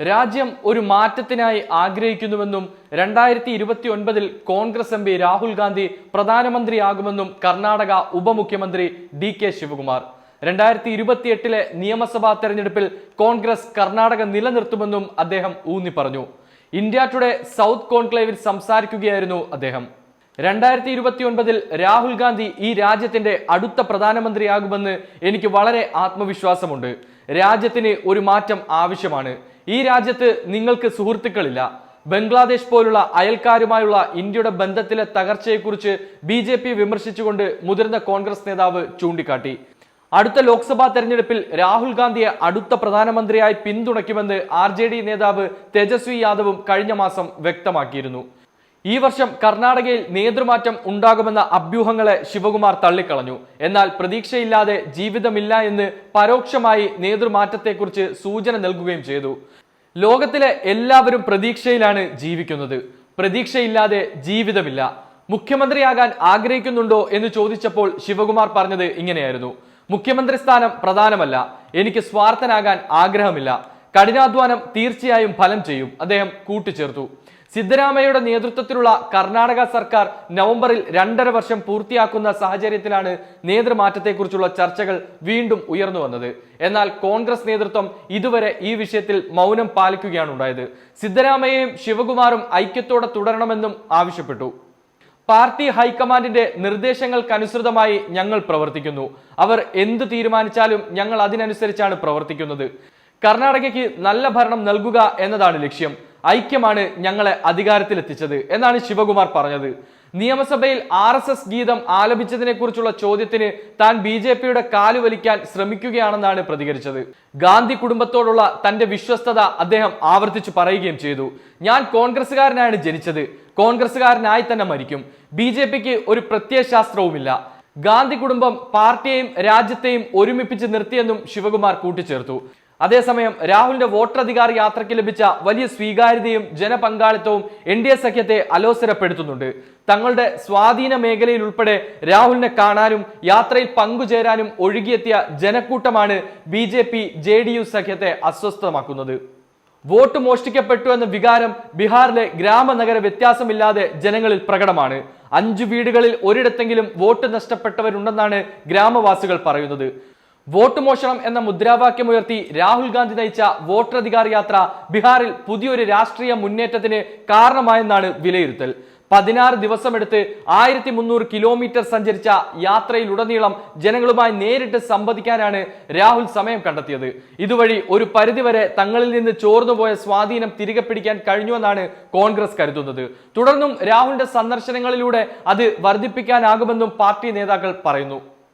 രാജ്യം ഒരു മാറ്റത്തിനായി ആഗ്രഹിക്കുന്നുവെന്നും രണ്ടായിരത്തി ഇരുപത്തി ഒൻപതിൽ കോൺഗ്രസ് എം പി രാഹുൽ ഗാന്ധി പ്രധാനമന്ത്രിയാകുമെന്നും കർണാടക ഉപമുഖ്യമന്ത്രി ഡി കെ ശിവകുമാർ. രണ്ടായിരത്തി ഇരുപത്തിയെട്ടിലെ നിയമസഭാ തെരഞ്ഞെടുപ്പിൽ കോൺഗ്രസ് കർണാടക നിലനിർത്തുമെന്നും അദ്ദേഹം ഊന്നി പറഞ്ഞു. ഇന്ത്യ ടുഡേ സൗത്ത് കോൺക്ലേവിൽ സംസാരിക്കുകയായിരുന്നു അദ്ദേഹം. രണ്ടായിരത്തി ഇരുപത്തി ഒൻപതിൽ രാഹുൽ ഗാന്ധി ഈ രാജ്യത്തിന്റെ അടുത്ത പ്രധാനമന്ത്രിയാകുമെന്ന് എനിക്ക് വളരെ ആത്മവിശ്വാസമുണ്ട്. രാജ്യത്തിന് ഒരു മാറ്റം ആവശ്യമാണ്. ഈ രാജ്യത്ത് നിങ്ങൾക്ക് സുഹൃത്തുക്കളില്ല. ബംഗ്ലാദേശ് പോലുള്ള അയൽക്കാരുമായുള്ള ഇന്ത്യയുടെ ബന്ധത്തിലെ തകർച്ചയെക്കുറിച്ച് ബി ജെ പി വിമർശിച്ചുകൊണ്ട് മുതിർന്ന കോൺഗ്രസ് നേതാവ് ചൂണ്ടിക്കാട്ടി. അടുത്ത ലോക്സഭാ തെരഞ്ഞെടുപ്പിൽ രാഹുൽ ഗാന്ധിയെ അടുത്ത പ്രധാനമന്ത്രിയായി പിന്തുണയ്ക്കുമെന്ന് ആർ നേതാവ് തേജസ്വി യാദവും കഴിഞ്ഞ മാസം വ്യക്തമാക്കിയിരുന്നു. ഈ വർഷം കർണാടകയിൽ നേതൃമാറ്റം ഉണ്ടാകുമെന്ന അഭ്യൂഹങ്ങളെ ശിവകുമാർ തള്ളിക്കളഞ്ഞു. എന്നാൽ പ്രതീക്ഷയില്ലാതെ ജീവിതമില്ല എന്ന് പരോക്ഷമായി നേതൃമാറ്റത്തെക്കുറിച്ച് സൂചന നൽകുകയും ചെയ്തു. ലോകത്തിലെ എല്ലാവരും പ്രതീക്ഷയിലാണ് ജീവിക്കുന്നത്. പ്രതീക്ഷയില്ലാതെ ജീവിതമില്ല. മുഖ്യമന്ത്രിയാകാൻ ആഗ്രഹിക്കുന്നുണ്ടോ എന്ന് ചോദിച്ചപ്പോൾ ശിവകുമാർ പറഞ്ഞത് ഇങ്ങനെയായിരുന്നു. മുഖ്യമന്ത്രി സ്ഥാനം പ്രധാനമല്ല. എനിക്ക് സ്വാർത്ഥനാകാൻ ആഗ്രഹമില്ല. കഠിനാധ്വാനം തീർച്ചയായും ഫലം ചെയ്യും. അദ്ദേഹം കൂട്ടിച്ചേർത്തു. സിദ്ധരാമയ്യയുടെ നേതൃത്വത്തിലുള്ള കർണാടക സർക്കാർ നവംബറിൽ രണ്ടര വർഷം പൂർത്തിയാക്കുന്ന സാഹചര്യത്തിലാണ് നേതൃമാറ്റത്തെക്കുറിച്ചുള്ള ചർച്ചകൾ വീണ്ടും ഉയർന്നു വന്നത്. എന്നാൽ കോൺഗ്രസ് നേതൃത്വം ഇതുവരെ ഈ വിഷയത്തിൽ മൗനം പാലിക്കുകയാണ് ഉണ്ടായത്. സിദ്ധരാമയ്യയും ശിവകുമാറും ഐക്യത്തോടെ തുടരണമെന്നും ആവശ്യപ്പെട്ടു. പാർട്ടി ഹൈക്കമാൻഡിന്റെ നിർദ്ദേശങ്ങൾക്കനുസൃതമായി ഞങ്ങൾ പ്രവർത്തിക്കുന്നു. അവർ എന്ത് തീരുമാനിച്ചാലും ഞങ്ങൾ അതിനനുസരിച്ചാണ് പ്രവർത്തിക്കുന്നത്. കർണാടകയ്ക്ക് നല്ല ഭരണം നൽകുക എന്നതാണ് ലക്ഷ്യം. ഐക്യമാണ് ഞങ്ങളെ അധികാരത്തിലെത്തിച്ചത് എന്നാണ് ശിവകുമാർ പറഞ്ഞത്. നിയമസഭയിൽ ആർ എസ് എസ് ഗീതം ആലപിച്ചതിനെ കുറിച്ചുള്ള ചോദ്യത്തിന് താൻ ബി ജെ പിയുടെ കാലുവലിക്കാൻ ശ്രമിക്കുകയാണെന്നാണ് പ്രതികരിച്ചത്. ഗാന്ധി കുടുംബത്തോടുള്ള തന്റെ വിശ്വസ്തത അദ്ദേഹം ആവർത്തിച്ചു പറയുകയും ചെയ്തു. ഞാൻ കോൺഗ്രസ്സുകാരനാണ് ജനിച്ചത്. കോൺഗ്രസ്സുകാരനായി തന്നെ മരിക്കും. ബി ജെ പിക്ക് ഒരു പ്രത്യയശാസ്ത്രവുമില്ല. ഗാന്ധി കുടുംബം പാർട്ടിയെയും രാജ്യത്തെയും ഒരുമിപ്പിച്ച് നിർത്തിയെന്നും ശിവകുമാർ കൂട്ടിച്ചേർത്തു. അതേസമയം രാഹുലിന്റെ വോട്ടധികാർ യാത്രയ്ക്ക് ലഭിച്ച വലിയ സ്വീകാര്യതയും ജനപങ്കാളിത്തവും എൻ ഡി എ സഖ്യത്തെ അലോസരപ്പെടുത്തുന്നുണ്ട്. തങ്ങളുടെ സ്വാധീന മേഖലയിൽ ഉൾപ്പെടെ രാഹുലിനെ കാണാനും യാത്രയിൽ പങ്കുചേരാനും ഒഴുകിയെത്തിയ ജനക്കൂട്ടമാണ് B J P J D U സഖ്യത്തെ അസ്വസ്ഥമാക്കുന്നത്. വോട്ട് മോഷ്ടിക്കപ്പെട്ടു എന്ന വികാരം ബീഹാറിലെ ഗ്രാമനഗര വ്യത്യാസമില്ലാതെ ജനങ്ങളിൽ പ്രകടമാണ്. അഞ്ചു വീടുകളിൽ ഒരിടത്തെങ്കിലും വോട്ട് നഷ്ടപ്പെട്ടവരുണ്ടെന്നാണ് ഗ്രാമവാസികൾ പറയുന്നത്. വോട്ട് മോഷണം എന്ന മുദ്രാവാക്യം ഉയർത്തി രാഹുൽ ഗാന്ധി നയിച്ച വോട്ടധികാർ യാത്ര ബീഹാറിൽ പുതിയൊരു രാഷ്ട്രീയ മുന്നേറ്റത്തിന് കാരണമായെന്നാണ് വിലയിരുത്തൽ. പതിനാറ് ദിവസമെടുത്ത് ആയിരത്തി മുന്നൂറ് കിലോമീറ്റർ സഞ്ചരിച്ച യാത്രയിലുടനീളം ജനങ്ങളുമായി നേരിട്ട് സംവദിക്കാനാണ് രാഹുൽ സമയം കണ്ടെത്തിയത്. ഇതുവഴി ഒരു പരിധിവരെ തങ്ങളിൽ നിന്ന് ചോർന്നുപോയ സ്വാധീനം തിരികെ പിടിക്കാൻ കഴിഞ്ഞുവെന്നാണ് കോൺഗ്രസ് കരുതുന്നത്. തുടർന്നും രാഹുലിന്റെ സന്ദർശനങ്ങളിലൂടെ അത് വർദ്ധിപ്പിക്കാനാകുമെന്നും പാർട്ടി നേതാക്കൾ പറയുന്നു.